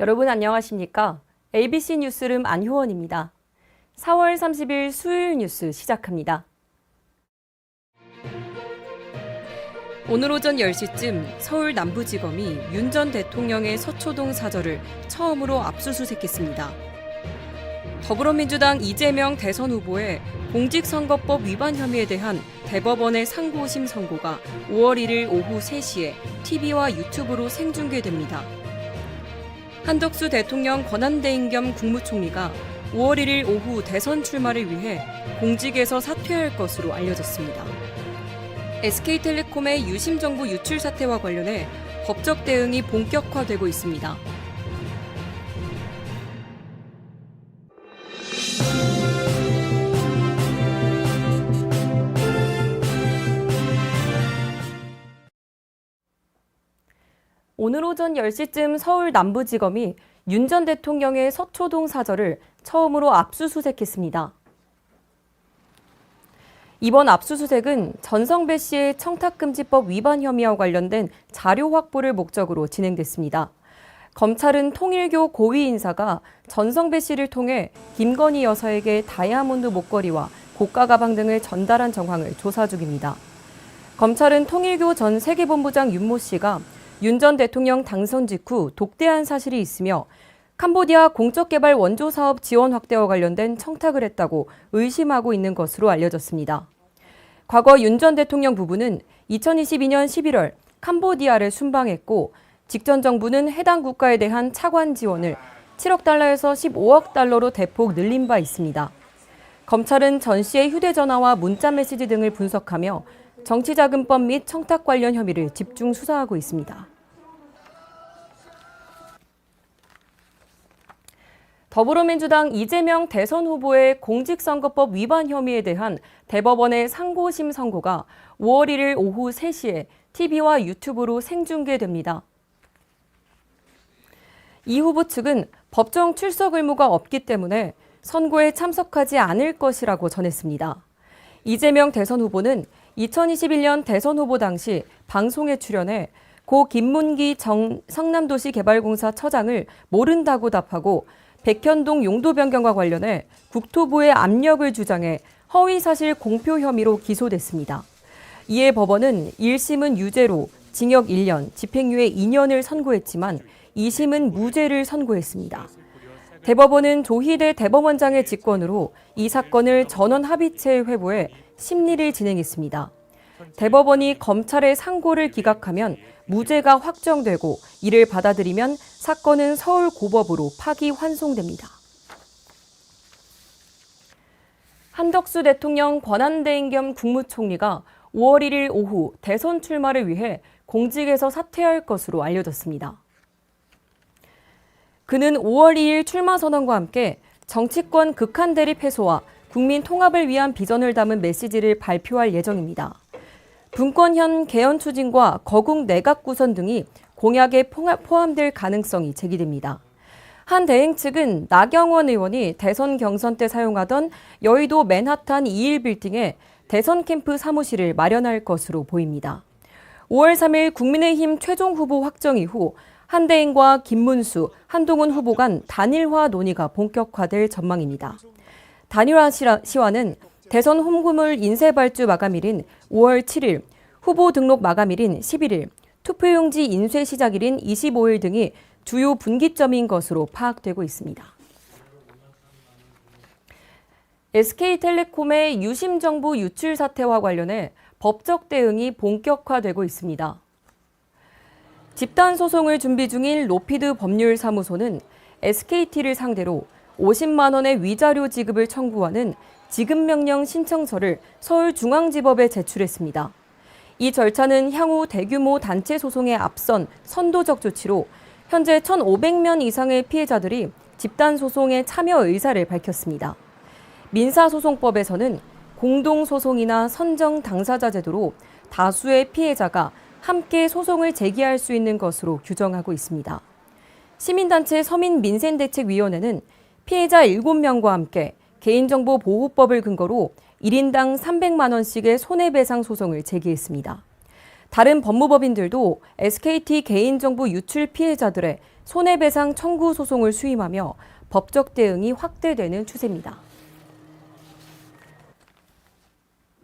여러분 안녕하십니까? ABC 뉴스룸 안효원입니다. 4월 30일 수요일 뉴스 시작합니다. 오늘 오전 10시쯤 서울 남부지검이 윤 전 대통령의 서초동 사저를 처음으로 압수수색했습니다. 더불어민주당 이재명 대선 후보의 공직선거법 위반 혐의에 대한 대법원의 상고심 선고가 5월 1일 오후 3시에 TV와 유튜브로 생중계됩니다. 한덕수 대통령 권한대행 겸 국무총리가 5월 1일 오후 대선 출마를 위해 공직에서 사퇴할 것으로 알려졌습니다. SK텔레콤의 유심 정보 유출 사태와 관련해 법적 대응이 본격화되고 있습니다. 오늘 오전 10시쯤 서울 남부지검이 윤 전 대통령의 서초동 사저를 처음으로 압수수색했습니다. 이번 압수수색은 전성배 씨의 청탁금지법 위반 혐의와 관련된 자료 확보를 목적으로 진행됐습니다. 검찰은 통일교 고위 인사가 전성배 씨를 통해 김건희 여사에게 다이아몬드 목걸이와 고가 가방 등을 전달한 정황을 조사 중입니다. 검찰은 통일교 전 세계본부장 윤모 씨가 윤 전 대통령 당선 직후 독대한 사실이 있으며 캄보디아 공적개발 원조 사업 지원 확대와 관련된 청탁을 했다고 의심하고 있는 것으로 알려졌습니다. 과거 윤 전 대통령 부부는 2022년 11월 캄보디아를 순방했고 직전 정부는 해당 국가에 대한 차관 지원을 7억 달러에서 15억 달러로 대폭 늘린 바 있습니다. 검찰은 전 씨의 휴대전화와 문자 메시지 등을 분석하며 정치자금법 및 청탁 관련 혐의를 집중 수사하고 있습니다. 더불어민주당 이재명 대선 후보의 공직선거법 위반 혐의에 대한 대법원의 상고심 선고가 5월 1일 오후 3시에 TV와 유튜브로 생중계됩니다. 이 후보 측은 법정 출석 의무가 없기 때문에 선고에 참석하지 않을 것이라고 전했습니다. 이재명 대선 후보는 2021년 대선 후보 당시 방송에 출연해 고 김문기 정, 성남도시 개발공사 처장을 모른다고 답하고 백현동 용도 변경과 관련해 국토부의 압력을 주장해 허위 사실 공표 혐의로 기소됐습니다. 이에 법원은 1심은 유죄로 징역 1년, 집행유예 2년을 선고했지만 2심은 무죄를 선고했습니다. 대법원은 조희대 대법원장의 직권으로 이 사건을 전원 합의체에 회부해 심리를 진행했습니다. 대법원이 검찰의 상고를 기각하면 무죄가 확정되고 이를 받아들이면 사건은 서울 고법으로 파기 환송됩니다. 한덕수 대통령 권한대행 겸 국무총리가 5월 1일 오후 대선 출마를 위해 공직에서 사퇴할 것으로 알려졌습니다. 그는 5월 2일 출마 선언과 함께 정치권 극한 대립 해소와 국민 통합을 위한 비전을 담은 메시지를 발표할 예정입니다. 분권형 개헌 추진과 거국 내각 구선 등이 공약에 포함될 가능성이 제기됩니다. 한 대행 측은 나경원 의원이 대선 경선 때 사용하던 여의도 맨하탄 2일 빌딩에 대선 캠프 사무실을 마련할 것으로 보입니다. 5월 3일 국민의힘 최종 후보 확정 이후 한대행과 김문수, 한동훈 후보 간 단일화 논의가 본격화될 전망입니다. 단일화 시화는 대선 홍보물 인쇄 발주 마감일인 5월 7일, 후보 등록 마감일인 11일, 투표용지 인쇄 시작일인 25일 등이 주요 분기점인 것으로 파악되고 있습니다. SK텔레콤의 유심 정보 유출 사태와 관련해 법적 대응이 본격화되고 있습니다. 집단 소송을 준비 중인 로피드 법률사무소는 SKT를 상대로 50만 원의 위자료 지급을 청구하는 지급명령 신청서를 서울중앙지법에 제출했습니다. 이 절차는 향후 대규모 단체 소송에 앞선 선도적 조치로 현재 1,500명 이상의 피해자들이 집단 소송에 참여 의사를 밝혔습니다. 민사소송법에서는 공동소송이나 선정 당사자 제도로 다수의 피해자가 함께 소송을 제기할 수 있는 것으로 규정하고 있습니다. 시민단체 서민민생대책위원회는 피해자 7명과 함께 개인정보 보호법을 근거로 1인당 300만 원씩의 손해배상 소송을 제기했습니다. 다른 법무법인들도 SKT 개인정보 유출 피해자들의 손해배상 청구 소송을 수임하며 법적 대응이 확대되는 추세입니다.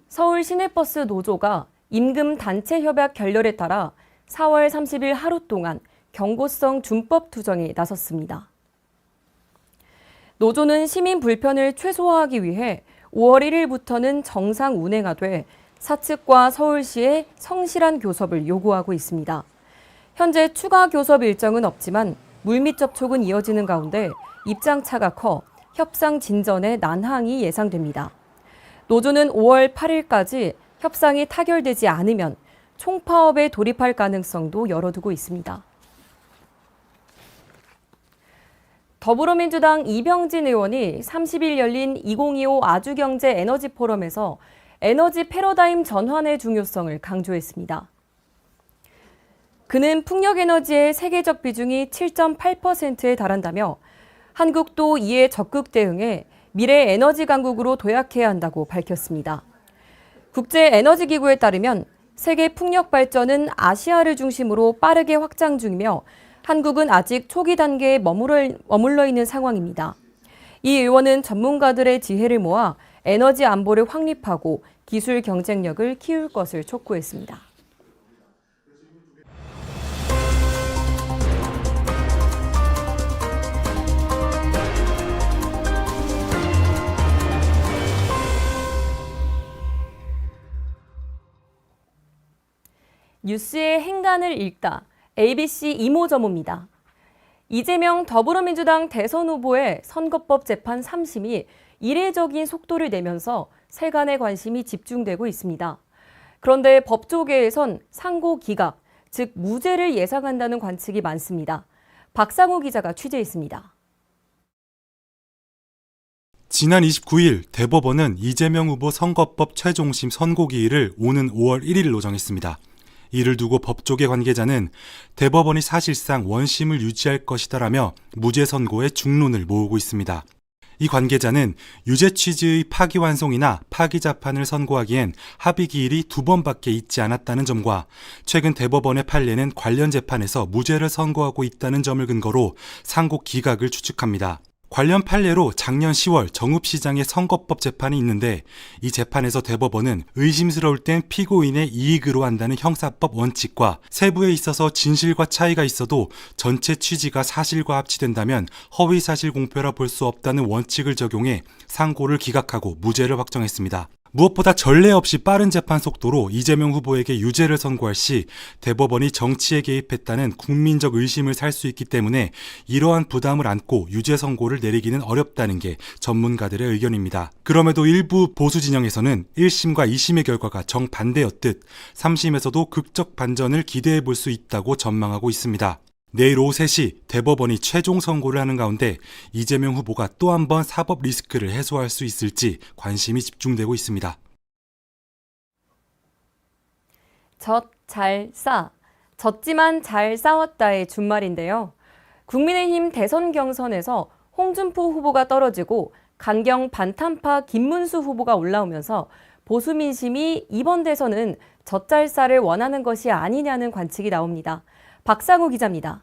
서울 시내버스 노조가 임금 단체 협약 결렬에 따라 4월 30일 하루 동안 경고성 준법 투정에 나섰습니다. 노조는 시민 불편을 최소화하기 위해 5월 1일부터는 정상 운행화 돼 사측과 서울시의 성실한 교섭을 요구하고 있습니다. 현재 추가 교섭 일정은 없지만 물밑 접촉은 이어지는 가운데 입장차가 커 협상 진전에 난항이 예상됩니다. 노조는 5월 8일까지 협상이 타결되지 않으면 총파업에 돌입할 가능성도 열어두고 있습니다. 더불어민주당 이병진 의원이 30일 열린 2025 아주경제 에너지 포럼에서 에너지 패러다임 전환의 중요성을 강조했습니다. 그는 풍력 에너지의 세계적 비중이 7.8%에 달한다며 한국도 이에 적극 대응해 미래 에너지 강국으로 도약해야 한다고 밝혔습니다. 국제 에너지 기구에 따르면 세계 풍력 발전은 아시아를 중심으로 빠르게 확장 중이며 한국은 아직 초기 단계에 머물러, 머물러 있는 상황입니다. 이 의원은 전문가들의 지혜를 모아 에너지 안보를 확립하고 기술 경쟁력을 키울 것을 촉구했습니다. 뉴스의 행간을 읽다. ABC 이모저모입니다. 이재명 더불어민주당 대선 후보의 선거법 재판 3심이 이례적인 속도를 내면서 세간의 관심이 집중되고 있습니다. 그런데 법조계에선 상고 기각, 즉 무죄를 예상한다는 관측이 많습니다. 박상우 기자가 취재했습니다. 지난 29일 대법원은 이재명 후보 선거법 최종심 선고기일을 오는 5월 1일로 정했습니다. 이를 두고 법조계 관계자는 대법원이 사실상 원심을 유지할 것이다라며 무죄 선고에 중론을 모으고 있습니다. 이 관계자는 유죄 취지의 파기환송이나 파기자판을 선고하기엔 합의 기일이 두 번밖에 있지 않았다는 점과 최근 대법원의 판례는 관련 재판에서 무죄를 선고하고 있다는 점을 근거로 상고 기각을 추측합니다. 관련 판례로 작년 10월 정읍시장의 선거법 재판이 있는데 이 재판에서 대법원은 의심스러울 땐 피고인의 이익으로 한다는 형사법 원칙과 세부에 있어서 진실과 차이가 있어도 전체 취지가 사실과 합치된다면 허위 사실 공표라 볼 수 없다는 원칙을 적용해 상고를 기각하고 무죄를 확정했습니다. 무엇보다 전례 없이 빠른 재판 속도로 이재명 후보에게 유죄를 선고할 시 대법원이 정치에 개입했다는 국민적 의심을 살 수 있기 때문에 이러한 부담을 안고 유죄 선고를 내리기는 어렵다는 게 전문가들의 의견입니다. 그럼에도 일부 보수 진영에서는 1심과 2심의 결과가 정반대였듯 3심에서도 극적 반전을 기대해 볼 수 있다고 전망하고 있습니다. 내일 오후 3시 대법원이 최종 선고를 하는 가운데 이재명 후보가 또 한 번 사법 리스크를 해소할 수 있을지 관심이 집중되고 있습니다. 젖 잘 싸. 졌지만 잘 싸웠다의 준말인데요. 국민의힘 대선 경선에서 홍준표 후보가 떨어지고 강경 반탄파 김문수 후보가 올라오면서 보수 민심이 이번 대선은 젖잘싸를 원하는 것이 아니냐는 관측이 나옵니다. 박상우 기자입니다.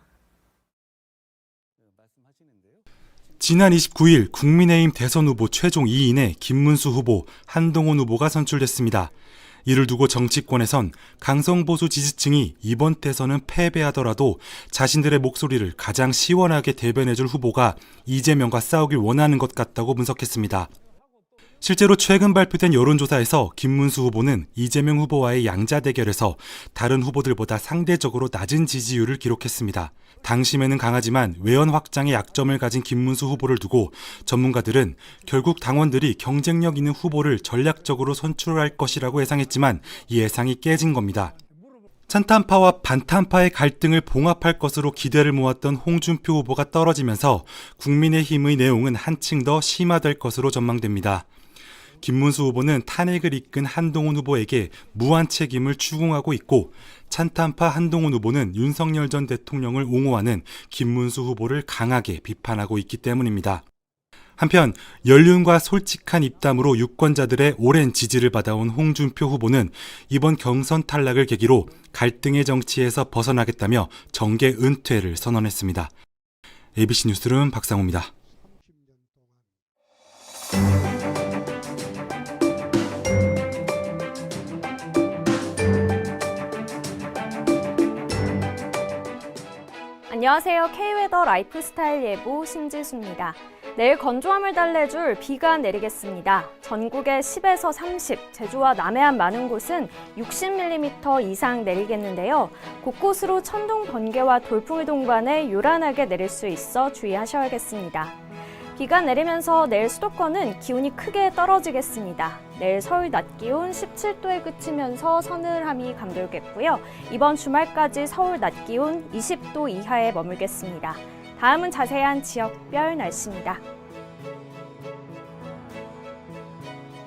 지난 29일 국민의힘 대선 후보 최종 2인에 김문수 후보, 한동훈 후보가 선출됐습니다. 이를 두고 정치권에선 강성보수 지지층이 이번 대선은 패배하더라도 자신들의 목소리를 가장 시원하게 대변해줄 후보가 이재명과 싸우길 원하는 것 같다고 분석했습니다. 실제로 최근 발표된 여론조사에서 김문수 후보는 이재명 후보와의 양자 대결에서 다른 후보들보다 상대적으로 낮은 지지율을 기록했습니다. 당심에는 강하지만 외연 확장의 약점을 가진 김문수 후보를 두고 전문가들은 결국 당원들이 경쟁력 있는 후보를 전략적으로 선출할 것이라고 예상했지만 이 예상이 깨진 겁니다. 찬탄파와 반탄파의 갈등을 봉합할 것으로 기대를 모았던 홍준표 후보가 떨어지면서 국민의힘의 내용은 한층 더 심화될 것으로 전망됩니다. 김문수 후보는 탄핵을 이끈 한동훈 후보에게 무한 책임을 추궁하고 있고 찬탄파 한동훈 후보는 윤석열 전 대통령을 옹호하는 김문수 후보를 강하게 비판하고 있기 때문입니다. 한편 연륜과 솔직한 입담으로 유권자들의 오랜 지지를 받아온 홍준표 후보는 이번 경선 탈락을 계기로 갈등의 정치에서 벗어나겠다며 정계 은퇴를 선언했습니다. ABC 뉴스룸 박상호입니다. 안녕하세요. K웨더 라이프스타일 예보 신지수입니다. 내일 건조함을 달래줄 비가 내리겠습니다. 전국에 10에서 30, 제주와 남해안 많은 곳은 60mm 이상 내리겠는데요. 곳곳으로 천둥 번개와 돌풍을 동반해 요란하게 내릴 수 있어 주의하셔야겠습니다. 비가 내리면서 내일 수도권은 기온이 크게 떨어지겠습니다. 내일 서울 낮 기온 17도에 그치면서 서늘함이 감돌겠고요. 이번 주말까지 서울 낮 기온 20도 이하에 머물겠습니다. 다음은 자세한 지역별 날씨입니다.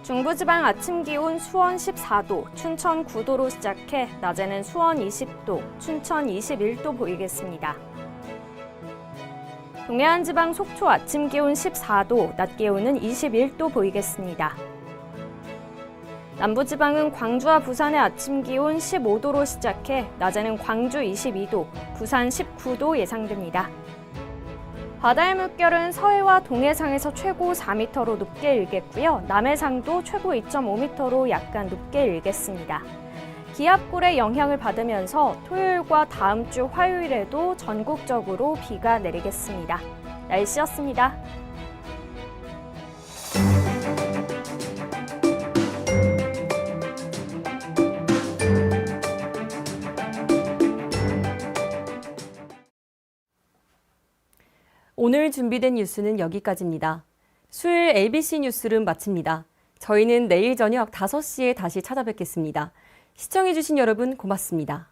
중부지방 아침 기온 수원 14도, 춘천 9도로 시작해 낮에는 수원 20도, 춘천 21도 보이겠습니다. 동해안 지방 속초 아침 기온 14도, 낮 기온은 21도 보이겠습니다. 남부 지방은 광주와 부산의 아침 기온 15도로 시작해 낮에는 광주 22도, 부산 19도 예상됩니다. 바다의 물결은 서해와 동해상에서 최고 4m로 높게 일겠고요. 남해상도 최고 2.5m로 약간 높게 일겠습니다. 기압골의 영향을 받으면서 토요일과 다음 주 화요일에도 전국적으로 비가 내리겠습니다. 날씨였습니다. 오늘 준비된 뉴스는 여기까지입니다. 수요일 ABC 뉴스룸 마칩니다. 저희는 내일 저녁 5시에 다시 찾아뵙겠습니다. 시청해주신 여러분 고맙습니다.